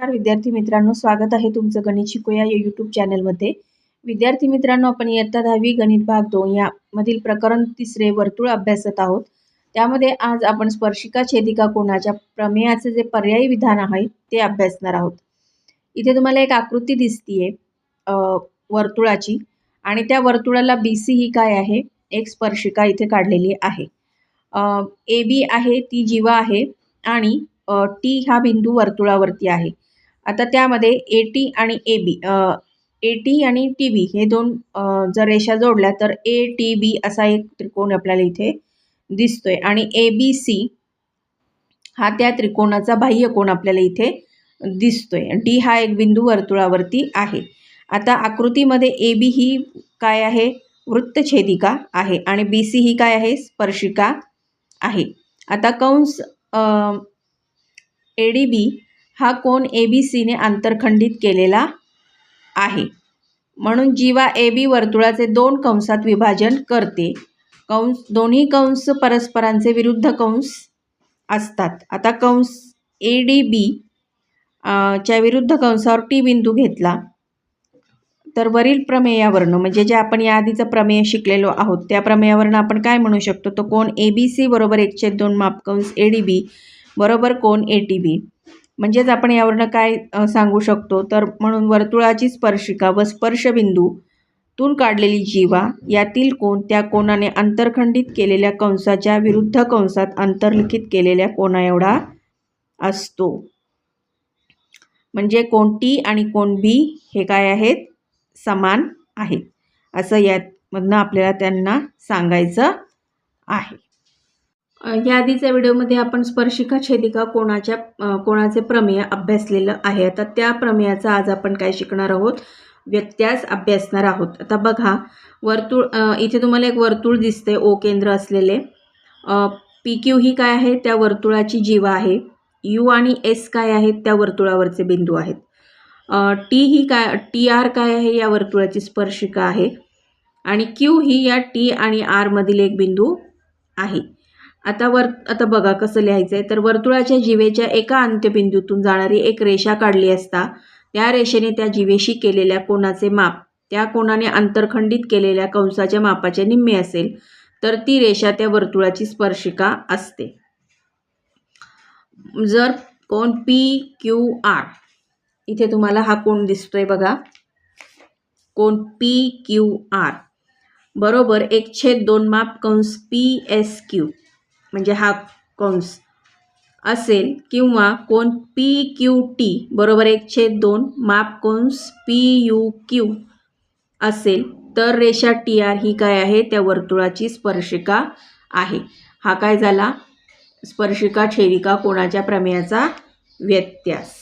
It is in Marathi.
नमस्कार विद्यार्थी मित्रांनो. स्वागत आहे तुमचं गणित शिकूया या यूट्यूब चॅनलमध्ये विद्यार्थी मित्रांनो आपण इयत्ता दहावी गणित भाग दोन यामधील प्रकरण तिसरे वर्तुळ अभ्यासत आहोत. त्यामध्ये आज आपण स्पर्शिका छेदिका कोणाच्या प्रमेयाचे जे पर्यायी विधान आहे ते अभ्यासणार आहोत. इथे तुम्हाला एक आकृती दिसतीये वर्तुळाची. आणि त्या वर्तुळाला बी सी ही काय आहे? एक स्पर्शिका इथे काढलेली आहे. ए बी आहे ती जीवा आहे आणि टी हा बिंदू वर्तुळावरती आहे. आता त्यामध्ये ए टी आणि ए बी ए टी आणि टी बी हे दोन जर रेषा जोडल्या तर ए टी बी असा एक त्रिकोण आपल्याला इथे दिसतोय. आणि ए बी सी हा त्या त्रिकोणाचा बाह्य कोण आपल्याला इथे दिसतोय. डी हा एक बिंदू वर्तुळावरती आहे. आता आकृतीमध्ये ए बी ही काय आहे? वृत्तछेदिका आहे. आणि बी सी ही काय आहे? स्पर्शिका आहे. आता कंस ए डी बी हा कोण ए बी सीने आंतरखंडित केलेला आहे. म्हणून जीवा ए बी वर्तुळाचे दोन कंसात विभाजन करते. कंस दोन्ही कंस परस्परांचे विरुद्ध कंस असतात. आता कंस ए डी बी च्या विरुद्ध कंसावर टी बिंदू घेतला. तर वरील प्रमेयावरनं म्हणजे जे आपण याआधीचं प्रमेय शिकलेलो आहोत त्या प्रमेयावरनं आपण काय म्हणू शकतो? तो कोण ए बी सी बरोबर एकशे दोन मापकंस ए डी बी बरोबर कोण ए टी बी म्हणजेच आपण यावरनं काय सांगू शकतो? तर म्हणून वर्तुळाची स्पर्शिका व स्पर्शबिंदूतून काढलेली जीवा यातील कोण त्या कोणाने अंतरखंडित केलेल्या कंसाच्या विरुद्ध कंसात अंतर्लिखित केलेल्या कोणा एवढा असतो. म्हणजे कोण टी आणि कोण बी हे काय आहेत? समान आहेत. असं यामधनं आपल्याला त्यांना सांगायचं आहे. या आधीच्या व्हिडिओमध्ये आपण स्पर्शिका छेदिका कोणाच्या कोणाचे प्रमेय अभ्यासलेलं आहे. आता त्या प्रमेयाचा आज आपण काय शिकणार आहोत? व्यत्यास अभ्यासणार आहोत. आता बघा वर्तुळ इथे तुम्हाला एक वर्तुळ दिसते ओ केंद्र असलेले. पी क्यू ही काय आहे? त्या वर्तुळाची जीवा आहे. यू आणि एस काय आहेत? त्या वर्तुळावरचे बिंदू आहेत. टी ही काय टी आर काय आहे? या वर्तुळाची स्पर्शिका आहे. आणि क्यू ही या टी आणि आरमधील एक बिंदू आहे. आता वर आता बघा कसं लिहायचं आहे तर वर्तुळाच्या जीवेच्या एका अंत्यबिंदूतून जाणारी एक रेषा काढली असता त्या रेषेने त्या जीवेशी केलेल्या कोणाचे माप त्या कोणाने अंतरखंडित केलेल्या कंसाच्या मापाच्या निम्मे असेल तर ती रेषा त्या वर्तुळाची स्पर्शिका असते. जर कोण पी क्यू आर इथे तुम्हाला हा कोण दिसतोय बघा. कोण पी क्यू आर बरोबर एक छेद दोन माप कंस पी एस क्यू म्हणजे हा कंस असेल किंवा कोण पी क्यू टी बरोबर एक छेद दोन माप कंस पी यू क्यू असेल तर रेषा टी आर ही काय आहे? त्या वर्तुळाची स्पर्शिका आहे. हा काय झाला? स्पर्शिका छेदिका कोणाच्या प्रमेयाचा व्यत्यास?